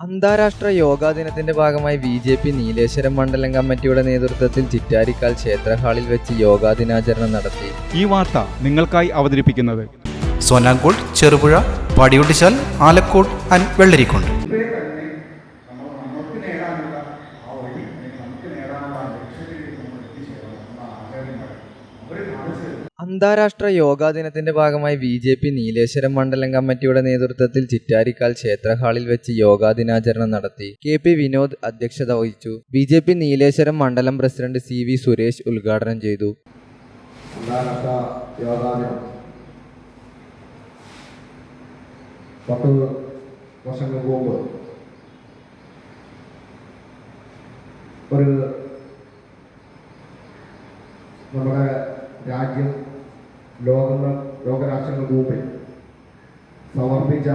അന്താരാഷ്ട്ര യോഗാ ദിനത്തിന്റെ ഭാഗമായി ബി ജെ പി നീലേശ്വരം മണ്ഡലം കമ്മിറ്റിയുടെ നേതൃത്വത്തിൽ ചിറ്റാരിക്കാൽ ക്ഷേത്രഹാളിൽ വെച്ച് യോഗാ ദിനാചരണം നടത്തി. ഈ വാർത്ത നിങ്ങൾക്കായി അവതരിപ്പിക്കുന്നത് സോനാങ്കോട് ചെറുപുഴ പാടിയൊട്ടിച്ചാൽ ആലക്കോട് ആൻഡ് വെള്ളരിക്കുണ്ട് മുമ്പേ തന്നെ നമ്മൾ നമുക്ക് നേടാനുള്ള ആ വഴി അല്ലെങ്കിൽ നമുക്ക് നേടാനുള്ള ആ ലക്ഷ്യത്തിലേക്ക് നമ്മൾ എത്തിച്ചേരണം എന്ന ആചാര്യന്മാർ അവർ കാണിച്ചു അന്താരാഷ്ട്ര യോഗാ ദിനത്തിന്റെ ഭാഗമായി ബി ജെ പി നീലേശ്വരം മണ്ഡലം കമ്മിറ്റിയുടെ നേതൃത്വത്തിൽ ചിറ്റാരിക്കാൽ ക്ഷേത്രഹാളിൽ വെച്ച് യോഗാ ദിനാചരണം നടത്തി. കെ പി വിനോദ് അധ്യക്ഷത വഹിച്ചു. ബി ജെ പി നീലേശ്വരം മണ്ഡലം പ്രസിഡന്റ് സി വി സുരേഷ് ഉദ്ഘാടനം ചെയ്തു. രാജ്യം ലോകങ്ങൾ ലോകരാഷ്ട്രങ്ങൾ മുമ്പിൽ സമർപ്പിച്ച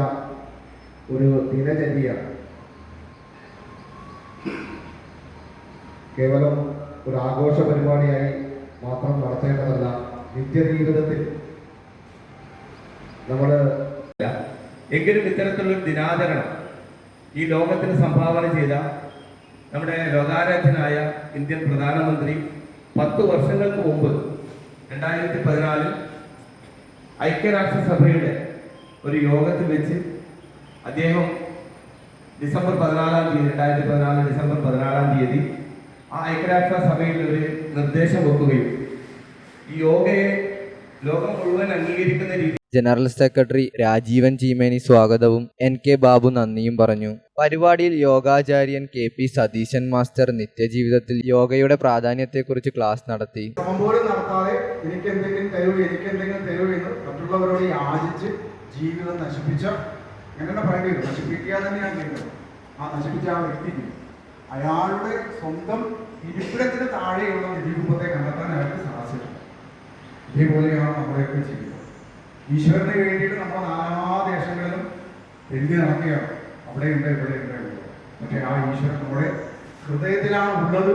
ഒരു ദിനചര്യയാണ്. കേവലം ഒരു ആഘോഷ പരിപാടിയായി മാത്രം നടത്തേണ്ടതല്ല നിത്യജീവിതത്തിൽ നമ്മൾ എങ്കിലും ഇത്തരത്തിലുള്ള ദിനാചരണം ഈ ലോകത്തിന് സംഭാവന ചെയ്ത നമ്മുടെ ലോകാരാധ്യനായ ഇന്ത്യൻ പ്രധാനമന്ത്രി പത്ത് വർഷങ്ങൾക്ക് മുമ്പ് രണ്ടായിരത്തി പതിനാലിൽ ഐക്യരാഷ്ട്രസഭയുടെ ഒരു യോഗത്തിൽ വെച്ച് അദ്ദേഹം ഡിസംബർ പതിനാലാം തീയതി രണ്ടായിരത്തി പതിനാല് ഡിസംബർ പതിനാലാം തീയതി ആ ഐക്യരാഷ്ട്ര സഭയിൽ ഒരു നിർദ്ദേശം വെക്കുകയും ഈ യോഗയെ ലോകം മുഴുവൻ അംഗീകരിക്കുന്ന രീതി ജനറൽ സെക്രട്ടറി രാജീവൻ ചീമേനി സ്വാഗതവും എൻ കെ ബാബു നന്ദിയും പറഞ്ഞു. പരിപാടിയിൽ യോഗാചാര്യൻ കെ പി സതീശൻ മാസ്റ്റർ നിത്യജീവിതത്തിൽ യോഗയുടെ പ്രാധാന്യത്തെക്കുറിച്ച് ക്ലാസ് നടത്തി. നടത്താതെ എനിക്ക് എന്തെങ്കിലും തരൂ എനിക്ക് എന്തെങ്കിലും തരൂ എന്ന് മറ്റുള്ളവരോട് യാചിച്ച് ജീവിതം നശിപ്പിച്ച അങ്ങനെ പറയേണ്ടി വരും. നശിപ്പിക്കുക തന്നെയാണ് ചെയ്യുന്നത്. ആ നശിപ്പിച്ച ആ വ്യക്തിക്ക് അയാളുടെ സ്വന്തം ഇരിപ്പിടത്തിന് താഴെയുള്ള നിധിരൂപത്തെ കണ്ടെത്താനായിട്ട് സാധിച്ചിട്ടുണ്ട് ഇതേപോലെയാണ് നമ്മളെയൊക്കെ ചെയ്യുന്നത്. ഈശ്വരന് വേണ്ടിയിട്ട് നമ്മൾ നാനാ ദേശങ്ങളിലും എഴുതി നടക്കുകയാണ്? അവിടെയുണ്ട് ഇവിടെയുണ്ട് ഇവിടെ പക്ഷേ ആ ഈശ്വരൻ നമ്മുടെ ഹൃദയത്തിലാണ് ഉള്ളത്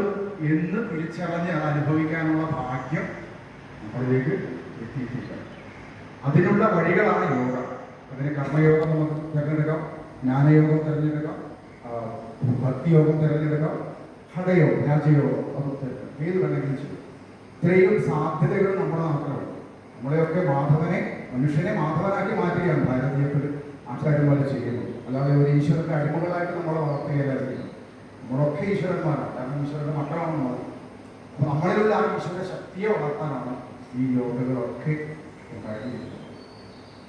എന്ന് തിരിച്ചറിഞ്ഞ് അത് അനുഭവിക്കാനുള്ള ഭാഗ്യം നമ്മളിലേക്ക് എത്തിയിട്ടില്ല. അതിനുള്ള വഴികളാണ് യോഗ. അതിന് കർമ്മയോഗം നമുക്ക് തിരഞ്ഞെടുക്കാം ജ്ഞാനയോഗം തിരഞ്ഞെടുക്കാം ഭക്തിയോഗം തിരഞ്ഞെടുക്കാം ഹഠയോഗം രാജയോഗം അത് തിരഞ്ഞെടുക്കാം. ഏത് വേണമെങ്കിലും ചെയ്യും. ഇത്രയും സാധ്യതകൾ നമ്മുടെ നാട്ടിലുണ്ട്. നമ്മളെയൊക്കെ മാധവനെ മനുഷ്യനെ മാധവനാക്കി മാറ്റുകയാണ് ഭാരതീയത്തിൽ ആചാര്യന്മാർ ചെയ്യുന്നത്. അല്ലാതെ ഒരു ഈശ്വരന്റെ അടിമകളായിട്ട് നമ്മളെ വളർത്തുകയല്ലായിരിക്കും നമ്മളൊക്കെ ഈശ്വരന്മാരാണ്. കാരണം ഈശ്വരന്റെ മക്കളാണ് നമ്മൾ അപ്പോൾ നമ്മളിലുള്ള ആ ഈശ്വരന്റെ ശക്തിയെ വളർത്താനാണ് ഈ യോഗകളൊക്കെ ഉണ്ടായിരിക്കുന്നത്.